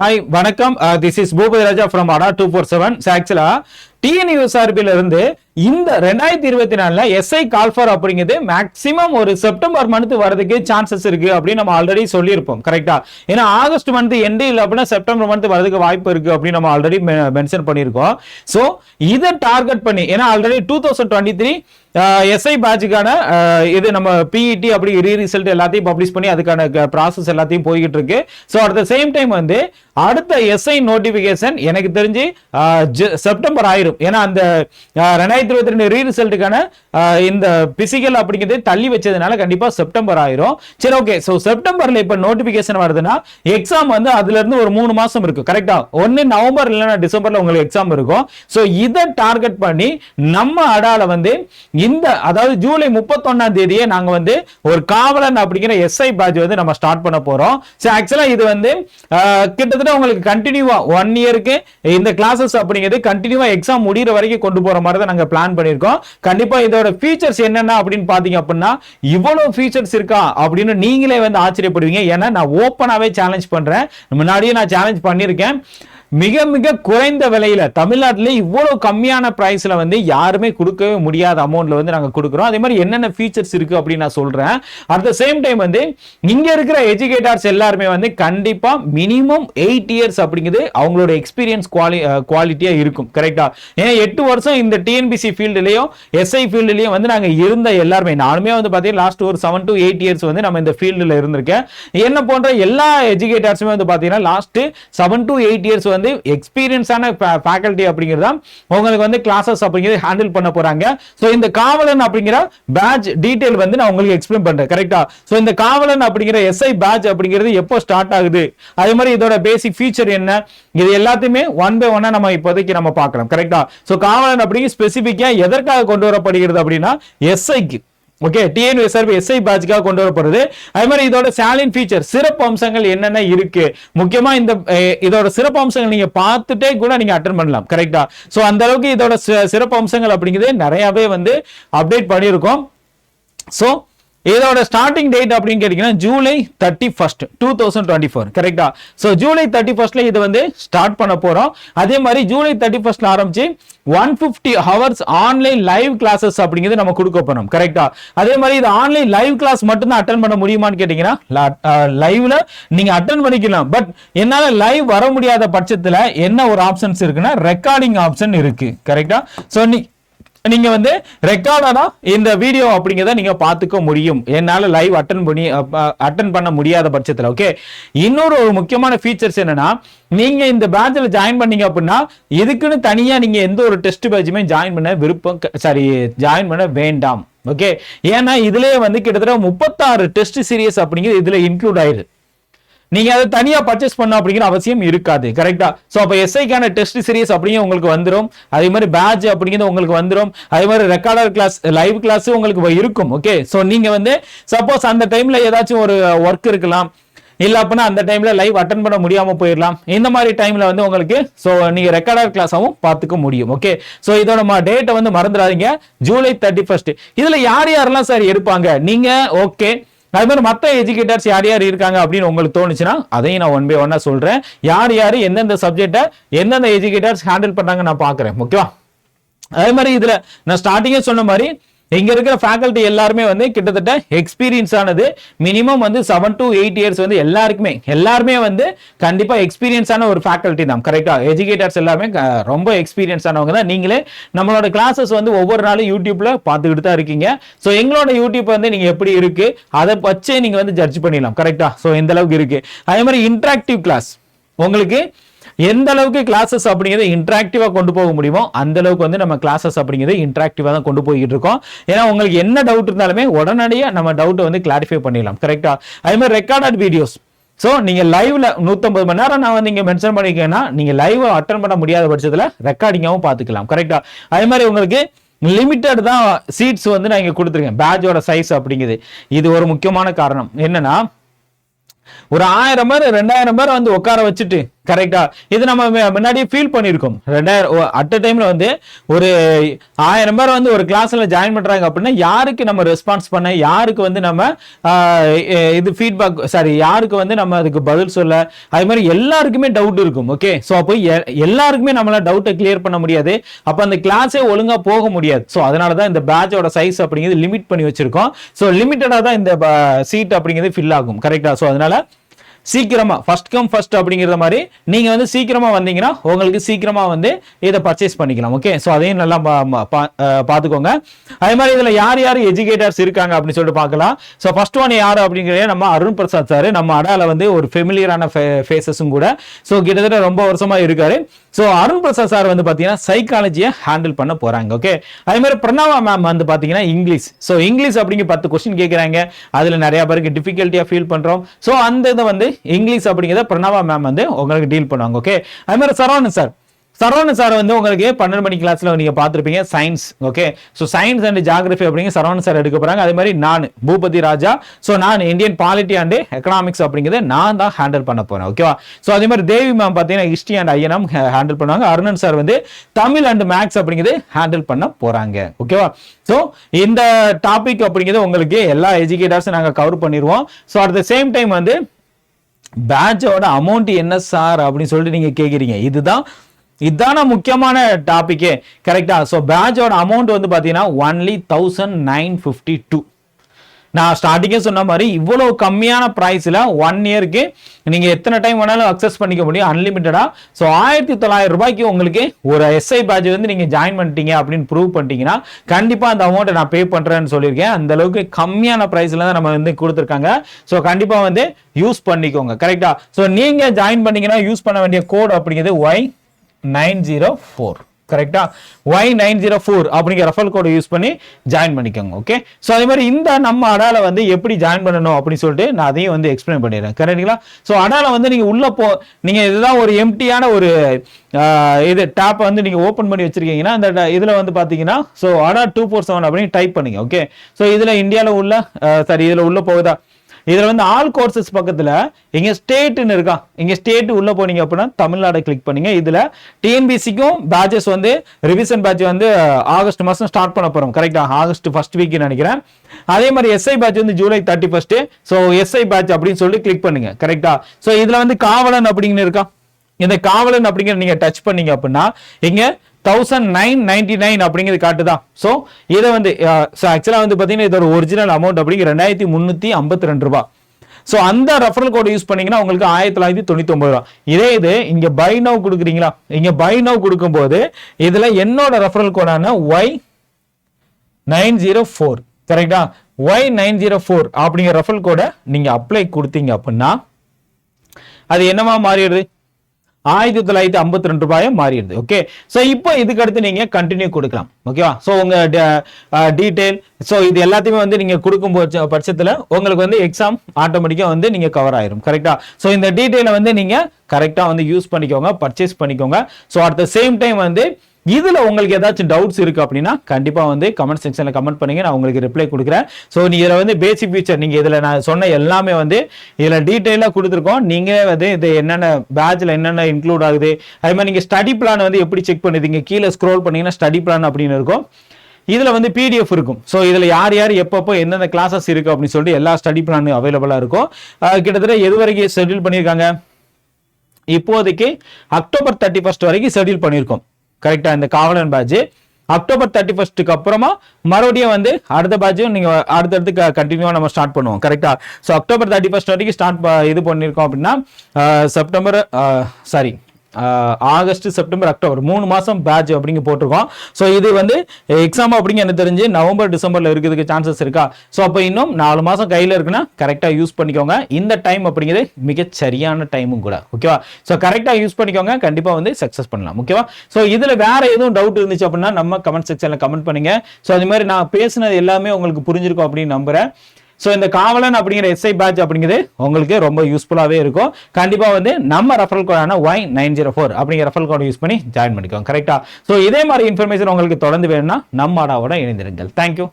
Hi வணக்கம். This is Boopathi Raja from Adda two four seven ஆக்சுவலா டிஎன்யூஎஸ்ஆர்பில இருந்து இந்த ரெண்டாயிரத்தி இருபத்தி நாலுல எஸ்ஐ கால்ஃபார் அப்படிங்கிறது மேக்சிமம் ஒரு செப்டம்பர் மந்த் வரதுக்கு சான்சஸ் இருக்கு அப்படின்னு நம்ம ஆல்ரெடி சொல்லியிருப்போம். கரெக்டா ஏன்னா ஆகஸ்ட் மந்த் எண்டு இல்லை அப்படின்னா செப்டம்பர் மந்த் வரதுக்கு வாய்ப்பு இருக்கு அப்படின்னு நம்ம ஆல்ரெடி மென்ஷன் பண்ணியிருக்கோம். ஸோ இதை டார்கெட் பண்ணி ஏன்னா already two thousand twenty three SI பேட்சுக்கான இது நம்ம பிஇடி அப்படி ரீ ரிசல்ட் எல்லாத்தையும் பப்ளிஷ் பண்ணி அதுக்கான ப்ராசஸ் எல்லாத்தையும் போய்கிட்டு இருக்கு so at the same time வந்து அடுத்த எஸ்ஐ நோட்டிபிகேஷன் எனக்கு தெரிஞ்சு செப்டம்பர் ஆயிரும். ஏன்னா அந்த ரெண்டாயிரத்தி இருபத்தி ரெண்டு ரீ ரிசல்ட்டுக்கான இந்த பிசிக்கல் அப்படிங்கிறது தள்ளி வச்சதுனால கண்டிப்பாக செப்டம்பர் ஆயிரும். சரி ஓகே ஸோ செப்டம்பர்ல இப்போ நோட்டிபிகேஷன் வருதுன்னா எக்ஸாம் வந்து அதுல இருந்து ஒரு மூணு மாசம் இருக்கு. கரெக்டா ஒன்று நவம்பர் இல்லைன்னா டிசம்பர்ல உங்களுக்கு எக்ஸாம் இருக்கும். ஸோ இதை டார்கெட் பண்ணி நம்ம அடால வந்து இந்த அதாவது ஜூலை முப்பத்தொன்னாம் தேதியே நாங்க வந்து ஒரு காவலன் அப்படிங்கிற எஸ்ஐ பேட்ச் வந்து நம்ம ஸ்டார்ட் பண்ண போறோம். ஸோ ஆக்சுவலா இது வந்து கிட்டத்தட்ட உங்களுக்கு கண்டினியூவா ஒன் இயருக்கு இந்த கிளாஸஸ் அப்படிங்கிறது கண்டினியூவா எக்ஸாம் முடிகிற வரைக்கும் கொண்டு போற மாதிரி தான் நாங்க பிளான் பண்ணியிருக்கோம். கண்டிப்பா இதோட ஃபீச்சர்ஸ் என்னென்ன அப்படின்னு பாத்தீங்க அப்படின்னா இவ்வளவு ஃபீச்சர்ஸ் இருக்கா அப்படின்னு நீங்களே வந்து ஆச்சரியப்படுவீங்க. ஏன்னா நான் ஓப்பனாவே சேலஞ்ச் பண்றேன். முன்னாடியே நான் சேலஞ்ச் பண்ணியிருக்கேன். மிக மிக குறைந்த விலையில தமிழ்நாட்டில் இவ்வளவு கம்மியான பிரைஸ்ல வந்து யாருமே கொடுக்கவே முடியாத அமௌண்ட்ல வந்து நாங்க கொடுக்குறோம். அதே மாதிரி என்னென்ன ஃபீச்சர்ஸ் இருக்கு அப்படின்னு நான் சொல்றேன். அட் த சேம் டைம் வந்து இங்க இருக்கிற எஜுகேட்டர்ஸ் எல்லாருமே வந்து கண்டிப்பா மினிமம் எயிட் இயர்ஸ் அப்படிங்கிறது அவங்களோட எக்ஸ்பீரியன்ஸ் குவாலி குவாலிட்டியா இருக்கும். கரெக்டா ஏன்னா எட்டு வருஷம் இந்த டிஎன்பிசி ஃபீல்டுலயும் எஸ்ஐ ஃபீல்டுலயும் வந்து நாங்க இருந்த எல்லாருமே நானுமே வந்து பாத்தீங்கன்னா லாஸ்ட் ஒரு செவன் டு எயிட் இயர்ஸ் வந்து நம்ம இந்த ஃபீல்டுல இருந்திருக்கேன். என்ன போன்ற எல்லா எஜுகேட்டர்ஸுமே வந்து பாத்தீங்கன்னா last seven to eight years வந்து எக்ஸ்பீரியன்ஸான ஃபேக்கல்ட்டி அப்படிங்கிறது உங்களுக்கு வந்து கிளாஸஸ் அப்படிங்கிறது ஹேண்டில் பண்ண போறாங்க. ஸோ இந்த காவலன் அப்படிங்கிற பேட்ச் டீட்டெயில் வந்து நான் உங்களுக்கு எக்ஸ்பிளைன் பண்றேன். கரெக்டா ஸோ இந்த காவலன் அப்படிங்கிற எஸ்ஐ பேட்ச் அப்படிங்கிறது எப்போ ஸ்டார்ட் ஆகுது? அதே மாதிரி இதோட பேசிக் ஃபீச்சர் என்ன? இது எல்லாத்தையுமே ஒன் பை ஒன்னா நம்ம இப்போதைக்கு நம்ம பார்க்கலாம். கரெக்டா ஸோ காவலன் அப்படிங்கிற ஸ்பெசிஃபிக்காக எதற்காக கொண்டு வரப்படுகிறது அப்படின்னா எஸ்ஐக்கு ஓகே டிஎன்எஸ்ஆர்பி எஸ்ஐ பேட்ச்க்காக கொண்டு வரப்படுது அதே மாதிரி இதோட சேலின் ஃபீச்சர் சிறப்பு அம்சங்கள் என்னென்ன இருக்கு? முக்கியமா இந்த இதோட சிறப்பு அம்சங்கள் நீங்க பார்த்துட்டே கூட நீங்க அட்டன் பண்ணலாம் கரெக்டா ஸோ அந்த அளவுக்கு இதோட சிறப்பு அம்சங்கள் அப்படிங்கிறது நிறையவே வந்து அப்டேட் பண்ணியிருக்கோம். ஸோ இதோட ஸ்டார்டிங் டேட் அப்படின்னு கேட்டீங்கன்னா July thirty first two thousand twenty four கரெக்டா ஸோ ஜூலை தேர்ட்டி ஃபர்ஸ்ட்ல இது வந்து ஸ்டார்ட் பண்ண போறோம். அதே மாதிரி ஜூலை தேர்ட்டி ஃபர்ஸ்ட்ல ஆரம்பிச்சு one fifty hours online live classes அப்படிங்கிறது நம்ம கொடுக்க போறோம். கரெக்டா அதே மாதிரி இது ஆன்லைன் லைவ் கிளாஸ் மட்டும் தான் அட்டன் பண்ண முடியுமான்னு கேட்டீங்கன்னா லைவ்ல நீங்க அட்டன் பண்ணிக்கலாம். பட் என்னால லைவ் வர முடியாத பட்சத்துல என்ன ஒரு ஆப்ஷன்ஸ் இருக்குன்னா ரெக்கார்டிங் ஆப்ஷன் இருக்கு. கரெக்டா ஸோ நீ நீங்க வந்து ரெக்கார்டா இந்த வீடியோ அப்படிங்கிறத நீங்க பார்த்துக்க முடியும். என்னால லைவ் அட்டன் பண்ணி அட்டன் பண்ண முடியாத பட்சத்துல ஓகே இன்னொரு ஒரு முக்கியமான ஃபீச்சர்ஸ் என்னன்னா நீங்க இந்த பேட்ச்ல ஜாயின் பண்ணீங்க அப்படின்னா இதுக்குன்னு தனியா நீங்க எந்த ஒரு டெஸ்ட் பேட்சுமே ஜாயின் பண்ண விருப்பம் சாரி ஜாயின் பண்ண வேண்டாம் ஓகே ஏன்னா இதுலயே வந்து கிட்டத்தட்ட முப்பத்தாறு டெஸ்ட் சீரியஸ் அப்படிங்கிறது இதுல இன்க்ளூட் ஆயிடுது நீங்க அதை தனியா பர்ச்சேஸ் பண்ண அப்படிங்கிற அவசியம் இருக்காது. கரெக்டா சோ அப்ப எஸ்ஐக்கான டெஸ்ட் சீரிஸ் அப்படிங்க உங்களுக்கு வந்துடும் அதே மாதிரி பேட்ச் அப்படிங்கிறது உங்களுக்கு வந்துடும் அதே மாதிரி ரெக்கார்டர் கிளாஸ் லைவ் கிளாஸ் உங்களுக்கு இருக்கும். ஓகே சோ நீங்க வந்து சப்போஸ் அந்த டைம்ல ஏதாச்சும் ஒரு ஒர்க் இருக்கலாம். இல்ல அப்படின்னா அந்த டைம்ல லைவ் அட்டன் பண்ண முடியாம போயிடலாம். இந்த மாதிரி டைம்ல வந்து உங்களுக்கு சோ நீங்க ரெக்கார்டர் கிளாஸாவும் பார்த்துக்க முடியும். ஓகே சோ இதோட டேட்டை வந்து மறந்துடாதீங்க. ஜூலை தேர்ட்டி ஃபர்ஸ்ட் இதுல யார் யாரெல்லாம் சார் எடுப்பாங்க? நீங்க ஓகே அது மாதிரி மற்ற எஜுகேட்டர்ஸ் யார் யார் இருக்காங்க அப்படின்னு உங்களுக்கு தோணுச்சுன்னா அதையும் நான் ஒன் பை ஒன்னா சொல்றேன். யார் யார் எந்தெந்த சப்ஜெக்டை எந்தெந்த எஜுகேட்டர்ஸ் ஹேண்டில் பண்றாங்க நான் பாக்குறேன். ஓகேவா அதே மாதிரி இதுல நான் ஸ்டார்டிங்கே சொன்ன மாதிரி இங்க இருக்கிற ஃபேக்கல்ட்டி எல்லாருமே வந்து கிட்டத்தட்ட எக்ஸ்பீரியன்ஸ் ஆனது மினிமம் வந்து செவன் டு எயிட் இயர்ஸ் வந்து எல்லாருக்குமே எல்லாருமே வந்து கண்டிப்பா எக்ஸ்பீரியன்ஸ் ஆன ஒரு ஃபேக்கல்ட்டி தான். கரெக்டா எஜுகேட்டர்ஸ் எல்லாமே ரொம்ப எக்ஸ்பீரியன்ஸ் ஆனவங்க தான். நீங்களே நம்மளோட கிளாஸஸ் வந்து ஒவ்வொரு நாளும் யூடியூப்ல பார்த்துக்கிட்டு தான் இருக்கீங்க. ஸோ எங்களோட யூடியூப் வந்து நீங்க எப்படி இருக்கு? அதை வச்சே நீங்க வந்து ஜட்ஜ் பண்ணிடலாம். கரெக்டா ஸோ எந்த அளவுக்கு இருக்கு. அதே மாதிரி இன்ட்ராக்டிவ் கிளாஸ் உங்களுக்கு எந்த அளவுக்கு கிளாஸஸ் அப்படிங்கிறத இன்ட்ராக்டிவாக கொண்டு போக முடியுமோ அந்த அளவுக்கு வந்து நம்ம கிளாஸஸ் அப்படிங்கிறத இன்ட்ராக்டிவாக தான் கொண்டு போய்கிட்டு இருக்கோம். ஏன்னா உங்களுக்கு என்ன டவுட் இருந்தாலுமே உடனடியாக நம்ம டவுட்டை வந்து கிளாரிஃபை பண்ணிடலாம் கரெக்டாக அதே மாதிரி ரெக்கார்டட் வீடியோஸ் ஸோ நீங்கள் லைவ்ல நூற்றம்பது மணி நேரம் நான் வந்து இங்கே மென்ஷன் பண்ணிக்கேன்னா நீங்கள் லைவ் அட்டன் பண்ண முடியாத பட்சத்தில் ரெக்கார்டிங்காவும் பார்த்துக்கலாம் கரெக்டாக அதே மாதிரி உங்களுக்கு லிமிட்டட் தான் சீட்ஸ் வந்து நான் இங்கே கொடுத்துருக்கேன் பேட்சோட சைஸ் அப்படிங்குது. இது ஒரு முக்கியமான காரணம். என்னன்னா ஒரு ஆயிரம் பேர் ரெண்டாயிரம் பேர் வந்து உட்கார வச்சுட்டு கரெக்டா இது நம்ம முன்னாடியே ஃபீல் பண்ணியிருக்கோம். ரெண்டாயிரம் அட் அ டைம்ல வந்து ஒரு ஆயிரம் பேர் வந்து ஒரு கிளாஸ்ல ஜாயின் பண்றாங்க அப்படின்னா யாருக்கு நம்ம ரெஸ்பான்ஸ் பண்ண யாருக்கு வந்து நம்ம இது ஃபீட்பேக் சாரி யாருக்கு வந்து நம்ம அதுக்கு பதில் சொல்ல அது மாதிரி எல்லாருக்குமே டவுட் இருக்கும் ஓகே ஸோ அப்போ எ- எல்லாருக்குமே நம்மளால டவுட்டை கிளியர் பண்ண முடியாது. அப்போ அந்த கிளாஸே ஒழுங்காக போக முடியாது. ஸோ அதனால தான் இந்த பேட்சோட சைஸ் அப்படிங்கிறது லிமிட் பண்ணி வச்சிருக்கோம். ஸோ லிமிட்டடாக தான் இந்த சீட் அப்படிங்கிறது ஃபில் ஆகும். கரெக்டா ஸோ அதனால சீக்கிரமா ஃபர்ஸ்ட் கம் ஃபர்ஸ்ட் அப்படிங்கிற மாதிரி நீங்க வந்து சீக்கிரமா வந்தீங்கன்னா உங்களுக்கு சீக்கிரமா வந்து இதை பர்ச்சேஸ் பண்ணிக்கலாம் ஓகே ஸோ அதையும் நல்லா பா- பா- பார்த்துக்கோங்க. அதே மாதிரி இதுல யார் யார் எஜுகேட்டர்ஸ் இருக்காங்க அப்படின்னு சொல்லிட்டு பார்க்கலாம். ஸோ ஃபர்ஸ்ட் ஒன் யார் அப்படிங்கிறத நம்ம அருண் பிரசாத் சார் நம்ம அடால வந்து ஒரு ஃபெமிலியரான ஃபேஸஸும் கூட. ஸோ கிட்டத்தட்ட ரொம்ப வருஷமா இருக்காரு. ஸோ அருண் பிரசாத் சார் வந்து பார்த்தீங்கன்னா சைக்காலஜியை ஹேண்டில் பண்ண போறாங்க ஓகே அதே மாதிரி பிரணவா மேம் வந்து பார்த்தீங்கன்னா இங்கிலீஷ் ஸோ இங்கிலீஷ் அப்படிங்க பத்து கொஸ்டின் கேட்குறாங்க அதில் நிறைய பேருக்கு டிஃபிகல்ட்டியாக ஃபீல் பண்ணுறோம் ஸோ அந்த இதை வந்து இங்கிலீஷ் அப்படிங்கிறத பிரணவா மேம் வந்து உங்களுக்கு டீல் பண்ணுவாங்க ஓகே அது மாதிரி சரவணன் சார் சரவணன் சார் வந்து உங்களுக்கு பன்னெண்டு மணி கிளாஸ்ல நீங்க பார்த்துருப்பீங்க science okay so science and geography அப்படிங்க சரவணன் சார் எடுக்க போறாங்க. அதே மாதிரி நான் பூபதி ராஜா. ஸோ நான் இந்தியன் பாலிட்டி அண்ட் எக்கனாமிக்ஸ் அப்படிங்கிறத நான் தான் ஹேண்டில் பண்ண போறேன் ஓகேவா ஸோ அதே மாதிரி தேவி மேம் பார்த்தீங்கன்னா ஹிஸ்ட்ரி அண்ட் ஐஎன்எம் ஹேண்டில் பண்ணுவாங்க. அருணன் சார் வந்து தமிழ் அண்ட் மேக்ஸ் அப்படிங்கிறது ஹேண்டில் பண்ண போறாங்க ஓகேவா ஸோ இந்த டாபிக் அப்படிங்கிறது உங்களுக்கு எல்லா எஜுகேட்டர்ஸும் நாங்கள் கவர் பண்ணிடுவோம் so at the same time வந்து பேட்சோட அமௌண்ட் என்ன சார் அப்படின்னு சொல்லிட்டு நீங்க கேக்குறீங்க. இதுதான் இதான முக்கியமான டாபிக்கே கரெக்டா ஸோ பேட்சோட அமௌண்ட் வந்து பார்த்தீங்கன்னா only thousand nine fifty two நான் ஸ்டார்டிங்கே சொன்ன மாதிரி இவ்வளோ கம்மியான ப்ரைஸில் ஒன் இயருக்கு நீங்கள் எத்தனை டைம் வேணாலும் அக்சஸ் பண்ணிக்க முடியும் அன்லிமிட்டடா ஸோ ஆயிரத்தி தொள்ளாயிரம் ரூபாய்க்கு உங்களுக்கு ஒரு எஸ்ஐ பேட்ச் வந்து நீங்கள் ஜாயின் பண்ணிட்டீங்க அப்படின்னு ப்ரூவ் பண்ணிட்டீங்கன்னா கண்டிப்பாக அந்த அமௌண்ட்டை நான் பே பண்ணுறேன்னு சொல்லியிருக்கேன். அந்த அளவுக்கு கம்மியான ப்ரைஸில் தான் நம்ம வந்து கொடுத்துருக்காங்க. ஸோ கண்டிப்பாக வந்து யூஸ் பண்ணிக்கோங்க. கரெக்டா ஸோ நீங்கள் ஜாயின் பண்ணீங்கன்னா யூஸ் பண்ண வேண்டிய கோட் அப்படிங்கிறது ஒய் நைன் ஜீரோ ஃபோர். கரெக்டா ஒய் நைன் ஜீரோ ஃபோர் அப்படிங்கிற ரெஃபல் கோடை யூஸ் பண்ணி ஜாயின் பண்ணிக்கோங்க ஓகே ஸோ அதே மாதிரி இந்த நம்ம அடால வந்து எப்படி ஜாயின் பண்ணணும் அப்படின்னு சொல்லிட்டு நான் அதையும் வந்து எக்ஸ்பிளைன் பண்ணிடுறேன். கரெக்டுங்களா ஸோ அடால வந்து நீங்கள் உள்ள போ நீங்கள் இதுதான் ஒரு எம்டியான ஒரு இது டேப்பை வந்து நீங்கள் ஓப்பன் பண்ணி வச்சிருக்கீங்கன்னா அந்த இதில் வந்து பார்த்தீங்கன்னா so Adda two four seven அப்படின்னு டைப் பண்ணுங்க ஓகே ஸோ இதில் இந்தியாவில் உள்ள சரி இதில் உள்ள போகுதா? இதுல வந்து ஆல் கோர்சஸ் பக்கத்துல இங்க ஸ்டேட்னு இருக்கா? இங்க ஸ்டேட் உள்ள போனீங்க அப்படின்னா தமிழ்நாடு கிளிக் பண்ணீங்க. இதுல டிஎன்பிசிக்கும் பேட்சஸ் வந்து ரிவிஷன் பேட்ச் வந்து uh, ஆகஸ்ட் மாசம் ஸ்டார்ட் பண்ண போறோம். கரெக்டா ஆகஸ்ட் ஃபர்ஸ்ட் வீக் நினைக்கிறேன். அதே மாதிரி எஸ்ஐ பேட்ச் வந்து July thirty first so SI batch அப்படின்னு சொல்லி கிளிக் பண்ணுங்க. கரெக்டா ஸோ இதுல வந்து காவலன் அப்படின்னு இருக்கா? இந்த காவலன் அப்படிங்கிற நீங்க டச் பண்ணீங்க அப்படின்னா இங்க தௌசண்ட் நைன் நைன்டி நைன் அப்படிங்கிறது காட்டுதான் ஸோ இதை வந்து ஆக்சுவலாக வந்து பார்த்தீங்கன்னா இதோட ஒரிஜினல் அமௌண்ட் அப்படிங்கிற ரெண்டாயிரத்தி முந்நூற்றி ஐம்பத்தி ரெண்டு ரூபாய் ஸோ அந்த ரெஃபரல் கோட் யூஸ் பண்ணீங்கன்னா உங்களுக்கு ஆயிரத்தி தொள்ளாயிரத்தி தொண்ணூத்தி ஒன்பது ரூபா. இதே இது இங்க பை நவ் கொடுக்குறீங்களா? இங்க பை நவ் கொடுக்கும்போது இதுல என்னோட ரெஃபரல் கோடான ஒய் நைன் ஜீரோ ஃபோர். கரெக்டா ஒய் நைன் ஜீரோ ஃபோர் அப்படிங்கிற ரெஃபரல் கோடை நீங்க அப்ளை கொடுத்தீங்க அப்படின்னா அது என்னவா மாறிடுது? ஆயிரத்தி தொள்ளாயிரத்தி ஐம்பத்தி ரெண்டு ரூபாயும் மாறிடுது. ஓகே ஸோ இப்போ இதுக்கு அடுத்து நீங்க கண்டினியூ கொடுக்கலாம். ஓகேவா ஸோ உங்க டீடைல் ஸோ இது எல்லாத்தையுமே வந்து நீங்க கொடுக்கும் பட்சத்தில் உங்களுக்கு வந்து எக்ஸாம் ஆட்டோமேட்டிக்காக வந்து நீங்க கவர் ஆயிரும். கரெக்டா ஸோ இந்த டீடைலை வந்து நீங்க கரெக்டாக வந்து யூஸ் பண்ணிக்கோங்க பர்ச்சேஸ் பண்ணிக்கோங்க. So at the same time வந்து இதுல உங்களுக்கு ஏதாச்சும் டவுட்ஸ் இருக்கு அப்படின்னா கண்டிப்பா வந்து கமெண்ட் செக்ஷன்ல கமெண்ட் பண்ணுங்க. நான் உங்களுக்கு ரிப்ளை கொடுக்குறேன். ஸோ நீ இதுல வந்து பேசிக் ஃபீச்சர் நீங்க இதுல நான் சொன்ன எல்லாமே வந்து இதுல டீட்டெயிலாக கொடுத்துருக்கோம். நீங்களே வந்து இது என்னென்ன பேட்ச்ல என்னென்ன இன்க்ளூட் ஆகுது? அதே மாதிரி நீங்க ஸ்டடி பிளான் வந்து எப்படி செக் பண்ணுறீங்க கீழே ஸ்க்ரோல் பண்ணீங்கன்னா ஸ்டடி பிளான் அப்படின்னு இருக்கும். இதில் வந்து பிடிஎஃப் இருக்கும். ஸோ இதில் யார் யார் எப்பப்போ எந்தெந்த கிளாஸஸ் இருக்குது அப்படின்னு சொல்லிட்டு எல்லா ஸ்டடி பிளானும் அவைலபிளாக இருக்கும். கிட்டத்தட்ட எது வரைக்கும் ஷெட்யூல் பண்ணியிருக்காங்க இப்போதைக்கு அக்டோபர் தேர்ட்டி ஃபர்ஸ்ட் வரைக்கும் ஷெட்யூல் பண்ணியிருக்கோம் கரெக்டா இந்த காவலன் பேட்ச் அக்டோபர் தேர்ட்டி ஃபர்ஸ்ட்டுக்கு அப்புறமா மறுபடியும் வந்து அடுத்த பேட்சும் நீங்க அடுத்தடுத்து கண்டினியூவா நம்ம ஸ்டார்ட் பண்ணுவோம். கரெக்டா ஸோ அக்டோபர் தேர்ட்டி ஃபர்ஸ்ட் வரைக்கும் ஸ்டார்ட் இது பண்ணியிருக்கோம் அப்படின்னா September sorry August September October. மூணு மாதம் பேட்ச் அப்படிங்க போட்டிருக்கோம். ஸோ இது வந்து எக்ஸாம் அப்படிங்க எனக்கு தெரிஞ்சு நவம்பர் டிசம்பரில் இருக்கிறதுக்கு சான்சஸ் இருக்கா? ஸோ அப்போ இன்னும் நாலு மாதம் கையில் இருக்குன்னா கரெக்டாக யூஸ் பண்ணிக்கோங்க. இந்த டைம் அப்படிங்கிறது மிக சரியான டைமும் கூட. ஓகேவா ஸோ கரெக்டாக யூஸ் பண்ணிக்கோங்க. கண்டிப்பாக வந்து சக்ஸஸ் பண்ணலாம். ஓகேவா ஸோ இதில் வேற எதுவும் டவுட் இருந்துச்சு அப்படின்னா நம்ம கமெண்ட் செக்ஷனில் கமெண்ட் பண்ணுங்க. ஸோ அது மாதிரி நான் பேசுனது எல்லாமே உங்களுக்கு புரிஞ்சிருக்கும் அப்படின்னு நம்புறேன். ஸோ இந்த காவலன் அப்படிங்கிற எஸ்ஐ பேட்ச் அப்படிங்கிறது உங்களுக்கு ரொம்ப யூஸ்ஃபுல்லாகவே இருக்கும். கண்டிப்பாக வந்து நம்ம ரெஃபரல் கோடான ஒய் நைன் ஜீரோ ஃபோர் அப்படிங்கிற ரெஃபரல் கோடை யூஸ் பண்ணி ஜாயின் பண்ணிக்கோங்க கரெக்டாக ஸோ இதே மாதிரி இன்ஃபர்மேஷன் உங்களுக்கு தொடர்ந்து வேணும்னா நம்ம ஆடாவோட இணைந்திருங்கள். தேங்க்யூ